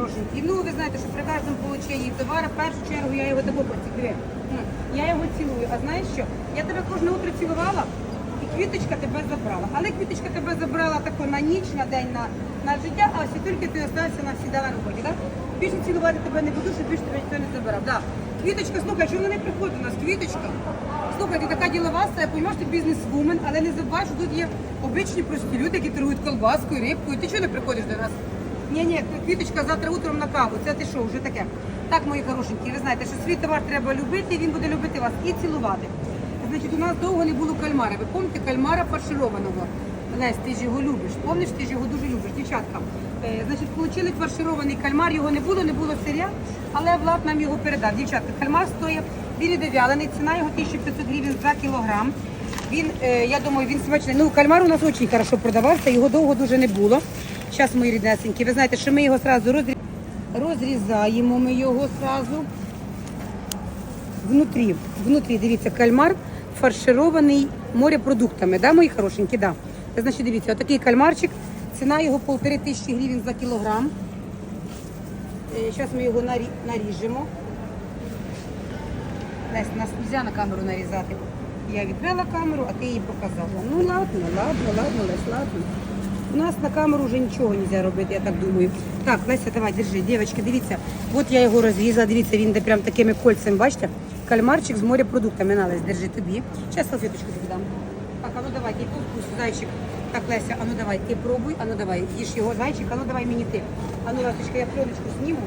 хорошенькі. Ну, ви знаєте, що при кожному полученні товару, в першу чергу я його таку поцікавив. Я його цілую. А знаєш що? Я тебе кожне утро цілувала, і квіточка тебе забрала. Але квіточка тебе забрала тако на ніч, на день, на, на життя, а світульки ти остався навсіда на роботі, так? Більше цілувати тебе не буду, щоб більше тебе ніхто не забирав. Да. Квіточка, слухай, чому не приходить у нас? Квіточка. Слухай, ти така ділова, це розумієш, ти бізнес-вумен, але не забувай, що тут є обичні прості люди, які торгують колбаскою, рибкою. Ти чого не приходиш до нас? Ні, ні, квіточка завтра утром на каву. Це ти що, вже таке. Так, мої хорошенькі, ви знаєте, що свій товар треба любити, він буде любити вас і цілувати. Значить, у нас довго не було кальмара. Ви пам'ятаєте кальмара фаршированого? Лесь, ти ж його любиш. Помниш, ти ж його дуже любиш, дівчатка. Е, значить, отримали фарширований кальмар, його не було, не було сиря, але Влад нам його передав. Дівчатка, кальмар стоїть, він іде вялений, ціна його 1500 гривень за кілограм. Він, е, я думаю, він смачний. Ну, кальмар у нас дуже хорошо продавався, його довго дуже не було. Зараз мої ріднесенькі. Ви знаєте, що ми його одразу розрі... розрізаємо, ми його одразу. Внутрі, внутрі, дивіться, кальмар фарширований морепродуктами, да, мої хорошенькі, да. Значить, дивіться, отакий кальмарчик, ціна його полтори тисячі гривень за кілограм. Зараз ми його нарі- наріжемо. Лесь, нас не можна на камеру нарізати. Я відвела камеру, а ти її показала. Ну ладно, ладно, ладно, Лесь, ладно. У нас на камеру вже нічого не можна робити, я так думаю. Так, Леся, давай, держи, дівчатки, дивіться. От я його розрізала, дивіться, він йде прям такими кольцями, бачите? Кальмарчик з морепродуктами. На, Лесь, держи тобі. Зараз салфеточку тобі дам. Так, а ну давай, ти вкусу, зайчик. Так, Леся, а ну давай, ти пробуй, а ну давай, їж його, зайчик, а ну давай мені ти. А ну, Лесечка, я пленочку зніму.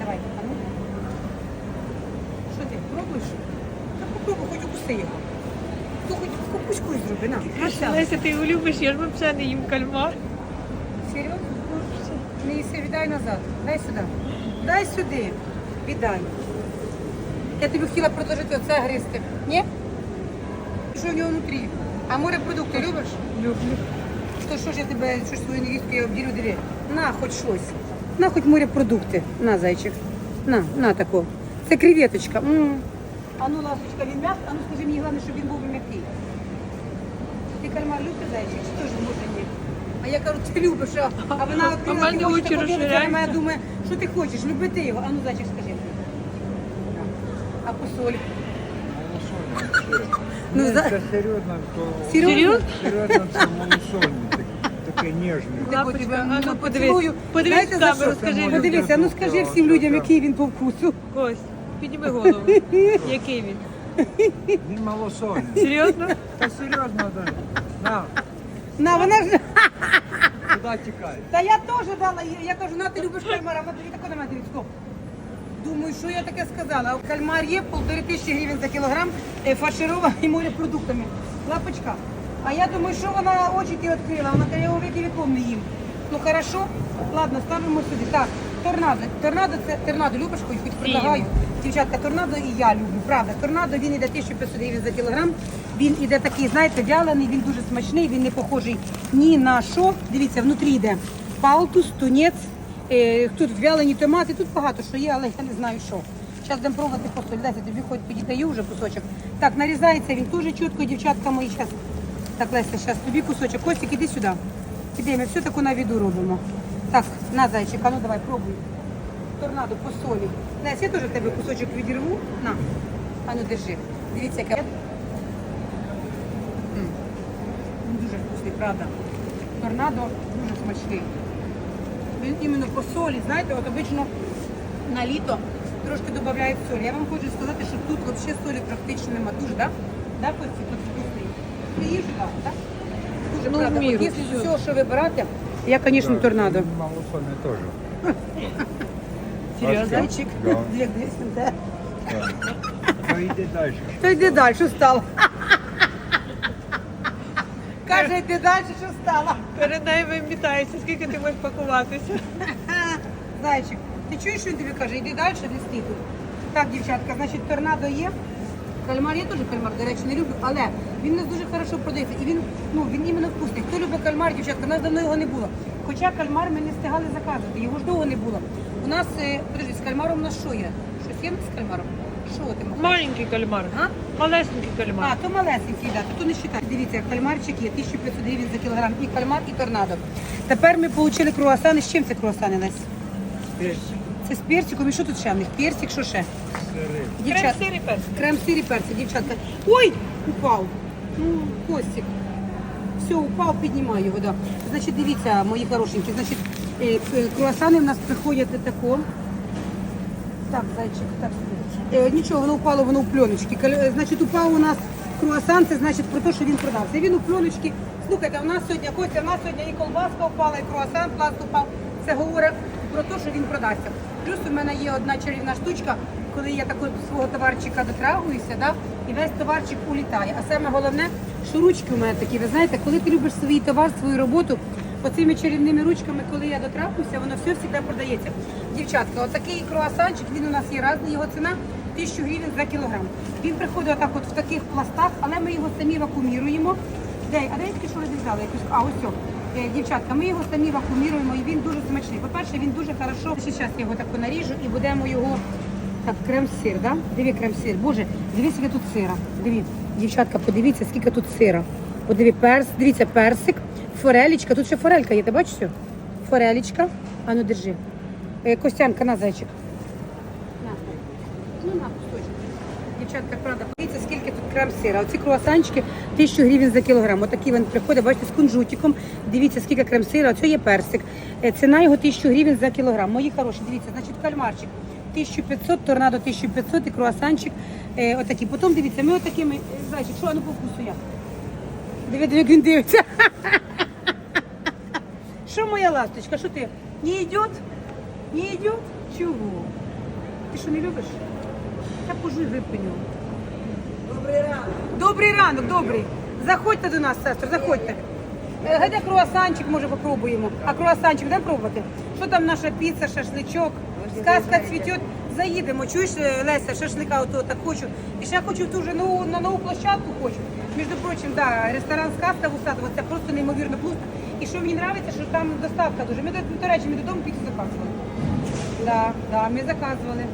Давай, а ну. Що ти, пробуєш? Та попробуй, хоч укуси його. То хоч кукуську зроби, на. Леся, ти його любиш, я ж взагалі не їм кальмар. Серйозно? Не їси, віддай назад. Дай сюди. Дай сюди. Віддай. Я тобі хотіла предложити оце гристи. Ні? Що в нього внутрі? А морепродукти любиш? Люблю. То що ж я тебе, що ж свою невістку я обділю, диви. На, хоч щось. На, хоч морепродукти. На, зайчик. На, на тако. Це креветочка. М. А ну, ласточка, він м'яс, а ну скажи мені, головне, щоб він був м'який. Ти кальмар зайчик? Чи теж може ні? А я кажу, ти любиш, а, а вона відкрила мене ті очі, очі так подивиться на розширяються. мене, що ти хочеш, любити його. А ну, зайчик, скажи. А по солі? Ну, Ну, за- це серйозно, то Серйозно? серйозно це малосольне, таке, таке ніжне. Ти Лапочка, а ну, ну, подивись, поцілую. подивись Знаєте, за камеру, що? скажи людям. Подивися, ну скажи всім людям, який він по вкусу. Кость, підніми голову. Який він? Він малосольний. Серйозно? Та серйозно, да. На, На, вона ж... куди тікає? Та я теж дала, їй. я кажу, на ти любиш кальмара, вона тобі тако на мене дивиться. Стоп. Думаю, що я таке сказала? Кальмар є, полтори тисячі гривень за кілограм, е, фарширований морепродуктами. Лапочка. А я думаю, що вона очі ті відкрила, вона каже, я віки віком не їм. Ну хорошо, ладно, ставимо сюди. Так, торнадо. Торнадо це торнадо любиш, хоч хоч предлагаю. Дівчатка, торнадо і я люблю, правда. Торнадо він іде 1500 гривень за кілограм. Він іде такий, знаєте, вялений, він дуже смачний, він не похожий ні на що. Дивіться, внутрі йде палтус, тунець, е, тут вялені томати, тут багато що є, але я не знаю що. Зараз будемо пробувати посоль. Дайте тобі хоч тоді даю вже кусочок. Так, нарізається він дуже чітко, дівчатка мої. Зараз. Так, Леся, зараз тобі кусочок. Костик, іди сюди. Іди, ми все таку на віду робимо. Так, на зайчик, а ну давай, пробуй. Торнадо по солі. Леся, я теж в тебе кусочок відірву. На. А ну держи. Дивіться, яка. М. Він дуже вкусний, правда. Торнадо дуже смачний. Він іменно по солі, знаєте, от обично на літо трошки додають солі. Я вам хочу сказати, що тут взагалі солі практично нема. Дуже, так? Да? Да, Костя, тут вкусний. Ти їж, так? Да? Дуже Ну, правда. От якщо усього, що вибирати, я, звісно, торнадо. Він малосольний теж. Серйозно? Зайчик, Да. де. То йди далі. То йди далі, що стало? Каже, йди далі, що стало. Передай вимітається, скільки ти можеш пакуватися. Зайчик, ти чуєш, що він тобі каже? Йди далі, не стій тут. Так, дівчатка, значить, торнадо є. Кальмар я теж кальмар, до речі, не люблю, але він у нас дуже хорошо продається. І він, ну, він іменно вкусний. Хто любить кальмар, дівчатка, у нас давно його не було. Хоча кальмар ми не встигали заказувати, його ж довго не було. У нас, е, подожди, з кальмаром у нас що є? Щось є з кальмаром? Що ти махаєш? Маленький кальмар. А? Малесенький А, кальмар. то малесенький, да, то не считай. Дивіться, кальмарчик є 1500 гривень за кілограм. І кальмар, і торнадо. Тепер ми отримали круасани. З чим це круасани, Лесь? Це з персиком. І що тут ще в них? Персик, що ще? Дівчат... Крем сир і перець. Крем сир і дівчатка. Ой, упав. Ну, Костик. Все, упав, піднімаю його, да. Значить, дивіться, мої хорошенькі, значить, е, круасани в нас приходять тако. Так, зайчик, так. Е, нічого, воно впало, воно у пленочки. Каль- е, Значить, упав у нас круасан, це значить про те, що він продався. Він у пленочки. Слухайте, у нас сьогодні, Костя, у нас сьогодні і колбаска впала, і круасан, пласт упав. Це говорить про те, що він продасться. Плюс у мене є одна чарівна штучка, коли я такого свого товарчика дотрагуюся, да, і весь товарчик улітає. А саме головне, що ручки у мене такі, ви знаєте, коли ти любиш свій товар, свою роботу, оцими чарівними ручками, коли я дотрагуюся, воно все завжди продається. Дівчатка, отакий круасанчик, він у нас є різний, його ціна 1000 гривень за кілограм. Він приходить отак от в таких пластах, але ми його самі вакууміруємо. Де, а де я тільки що? Якусь, а ось все. Е, Дівчатка, ми його самі вакууміруємо і він дуже смачний. По-перше, він дуже хорошо. Ще зараз я його так наріжу і будемо його. Так, крем-сир, да? Диви крем-сир. Боже, дивіться, скільки тут сира. Диві, дівчатка, подивіться, скільки тут сира. Подиві, перс, дивіться, персик, форелічка. Тут ще форелька є, ти бачиш? Форелічка. А ну держи. Е, Костянка, на зайчик. Ну, на. Дівчатка, правда, подивіться, скільки тут крем сира. Оці круасанчики 1000 гривень за кілограм. Отакий він приходить, бачите, з кунжутиком. Дивіться, скільки крем сира. Оце є персик. Е, Ціна його 1000 гривень за кілограм. Мої хороші, дивіться, значить, кальмарчик 1500, торнадо 1500 і круасанчик е, отакий. Потім дивіться, ми отакими, е, зайчик, що, а ну по вкусу я. Диви, як він дивиться. Що моя ласточка, що ти? Не йде? Не йде? Чого? Ти що не любиш? Я пожуй випеню. Добрий ранок. Добрий ранок, добрий. Заходьте до нас, сестра, заходьте. Е, Гайде круасанчик, може, попробуємо. А круасанчик де пробувати? Що там наша піца, шашличок? Сказка цвітет. Заїдемо, чуєш, е, Леся, шашлика ото так хочу. І ще я хочу ту же нову, на нову площадку хочу. Між прочим, да, ресторан Сказка в Усадово, це просто неймовірно вкусно. І що мені подобається, що там доставка дуже. Ми, до- до речі, ми додому піцу заказували. Да, да, ми заказували.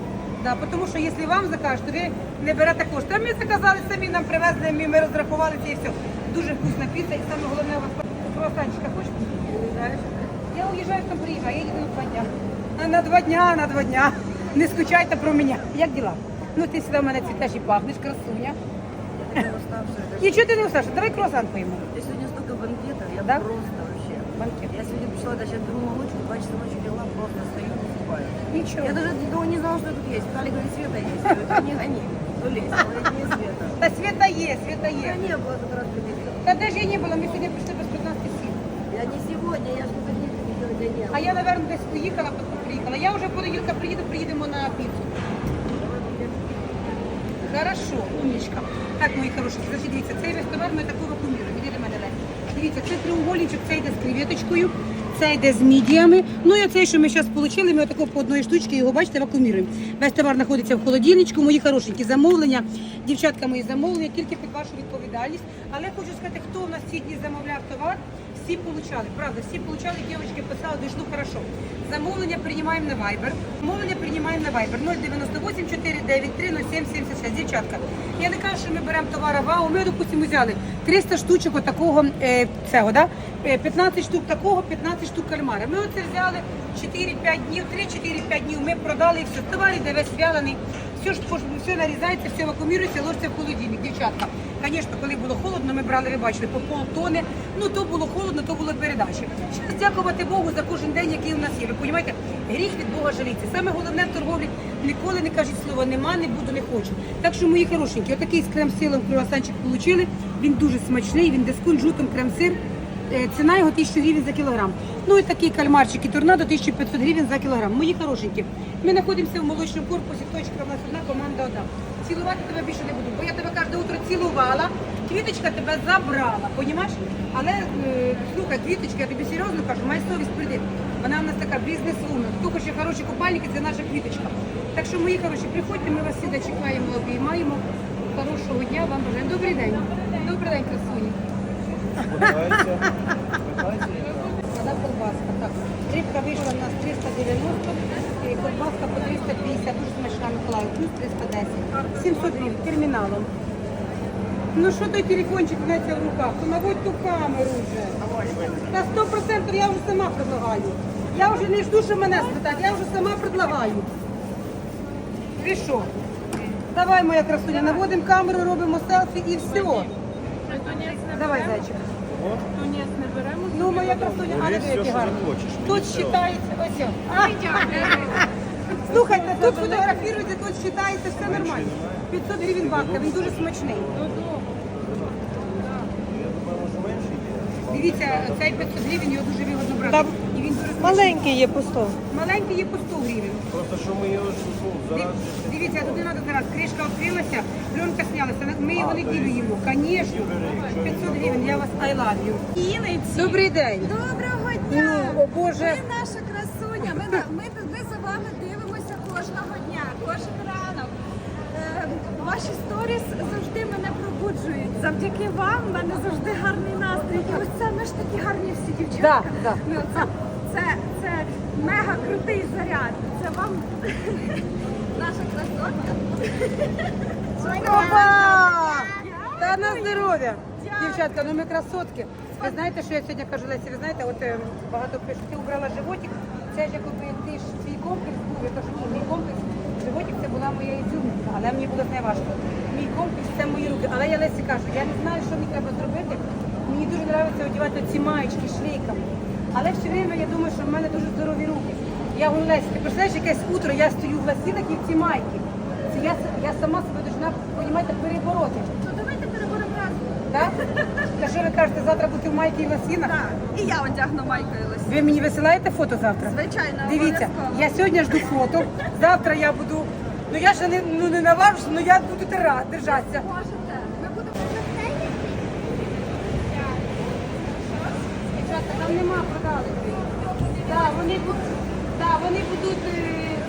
Да, тому що якщо вам закажуть, то ви не берете кошти. А ми заказали самі, нам привезли, ми, ми розрахувалися і все. Дуже вкусна піца, і саме головне у вас круасанчика хочеш? Знаєш? Я уїжджаю, там приїжджаю, я їду на два дня. А на два дня, на два дня. Не скучайте про мене. Як діла? Ну ти сюди в мене цвітеш і пахнеш, красуня. Нічого ти не уставша, давай круасан поїмо. Я сегодня столько банкетов, я Да? просто вообще. Банкет. Я сегодня пришла даже от другого ночи, два часа ночи дела, просто стою и засыпаю. Нічого. Я даже ну, не знала, что тут есть. Виталий говорит, Света есть. Я говорю, не гони, ну лезь, говорит, не Света. Та світа є, світа Я є. не было тут раз приходила. Та де ж я не була, ми сьогодні прийшли без 15 сіл. Я не сегодня, я сколько дней тут сегодня не А я, напевно, десь поїхала, потім приїхала. Я вже в понеділка приїду, приїдемо на піцу. Хорошо, умничка. Так, мої хороші, значить, дивіться, цей весь товар ми такого вакууміруємо. Іди до мене, Лесь. Дивіться, це треугольничок, це йде з креветочкою, Це йде з мідіями. Ну і оцей, що ми зараз отримали, ми отако по одної штучці його, бачите, вакууміруємо. Весь товар знаходиться в холодильничку, мої хорошенькі замовлення. Дівчатка мої замовлення, тільки під вашу відповідальність. Але хочу сказати, хто в нас ці дні замовляв товар, всі получали, правда, всі получали, дівчатки писали, дійшло хорошо. Замовлення приймаємо на Viber. Замовлення приймаємо на Viber 098 493 0776. Дівчатка, я не кажу, що ми беремо товар вау. Ми, допустимо, взяли 300 штучок отакого е, цього, да? Е, 15 штук такого, 15 штук кальмара. Ми оце взяли 4-5 днів, 3-4-5 днів ми продали і все. Товар іде весь вялений. Все ж все нарізається, все вакуумірується, ложиться в холодильник, дівчатка. Звісно, коли було холодно, ми брали, ви бачили, по полтони. Ну то було холодно, то було передачі. Зараз дякувати Богу за кожен день, який у нас є. Ви розумієте, гріх від Бога жаліться. Саме головне в торговлі ніколи не кажіть слова нема, не буду, не хочу. Так що, мої хорошенькі, отакий з крем-силом круасанчик отримали. Він дуже смачний, він де з кунжутом крем-сир. Е, Ціна його 1000 гривень за кілограм. Ну і такий кальмарчик і торнадо 1500 гривень за кілограм. Мої хорошенькі. Ми знаходимося в молочному корпусі, точка в нас одна, команда одна. Цілувати тебе більше не буду, бо я тебе кожне утро цілувала, квіточка тебе забрала, понімаєш? Але е, слухай, квіточка, я тобі серйозно кажу, май совість прийди. Вона в нас така бізнес-вумен. Хто хоче хороші купальники, це наша квіточка. Так що, мої хороші, приходьте, ми вас всі чекаємо, обіймаємо. Хорошого дня вам бажаємо. Добрий день. Добрий день, красуні. Вода колбаска. Так. Рибка вийшла у нас 390, і колбаска по 350, дуже смачна Миколаїв, плюс 310. 700 гривень терміналом. Ну що той телефончик гнеться в руках? То наводь ту камеру вже. Та 100% я вже сама предлагаю. Я вже не жду, що мене спитати, я вже сама предлагаю. Ви що? Давай, моя красуня, наводимо камеру, робимо селфі і все. Давай, зайчик. Тунець не беремо. Ну, моя а не ви які гарні. Тут вважається, ось. А, Слухайте, тут фотографіруйте, тут вважається, все нормально. 500 гривень банка, він дуже смачний. Дивіться, цей 500 гривень його дуже вигодно брати. Маленький є по 100. Маленький є по 100 гривень. Просто що ми його ну, зараз. Дивіться, тут не треба зараз. Кришка відкрилася, пленка знялася. Ми його неділю їмо. Звісно. 500 гривень, я вас I love you. Добрий день. Доброго дня! Ну, о Боже. Ви наша красуня. Ми, на- ми, ми за вами дивимося кожного дня, кожен ранок. Е, ваші сторіс завжди мене пробуджують. Завдяки вам в мене завжди гарний настрій. І оце ми ж такі гарні всі дівчатка. Да, да. Ну, це, це, це мега крутий заряд. Це вам наша красотка. Опа! Та на здоров'я! Дівчатка, ну ми красотки. Ви знаєте, що я сьогодні кажу, Лесі, ви знаєте, от е, багато пишуть, ти убрала животик, це ж якби ти ж твій комплекс був, я кажу, ні, мій комплекс, животик це була моя ізюминка, але мені було не важко. Мій комплекс це мої руки. Але я Лесі кажу, я не знаю, що мені треба зробити. Мені дуже подобається одягати ці маєчки шлейками. Але все время я думаю, що в мене дуже здорові руки. Я говорю, Лесі, ти представляєш, якесь утро, я стою в ласінах і в ці майки. Це я, я сама себе должна, розумієте, перебороти. Ну давайте переборемо разом. Так? Та що ви кажете, завтра бути в майці і в лосінах? Так. І я одягну майкою лисі. Ви мені висилаєте фото завтра? Звичайно, Дивіться, обов'язково. я сьогодні жду фото, завтра я буду, ну я ще не, ну, не наважуся, але я буду тира- держатися. Можете. Ми будемо Дівчата, там нема, продали. Так, вони будуть, так, вони будуть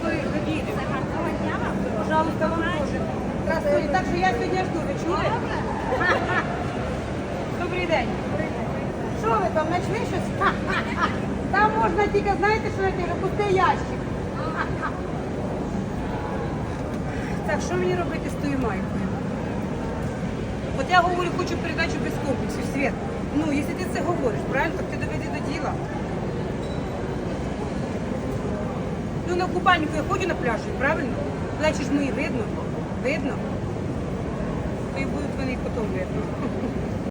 ходити. гарного дня вам. Пожалуйста, вам теж. Красуні. Так що я сьогодні жду, ви чули? Добрий день. Що ви там, знайшли щось? Там можна тільки, знаєте, що знайти? Вже пустий ящик. Так, що мені робити з тою майкою? От я говорю, хочу передачу без комплексів, Свет. Ну, якщо ти це говориш, правильно, так ти доведи до діла. Ну, на купальнику я ходжу на пляжі, правильно? Плечі ж мої видно. Видно. То і будуть вони і потім видно.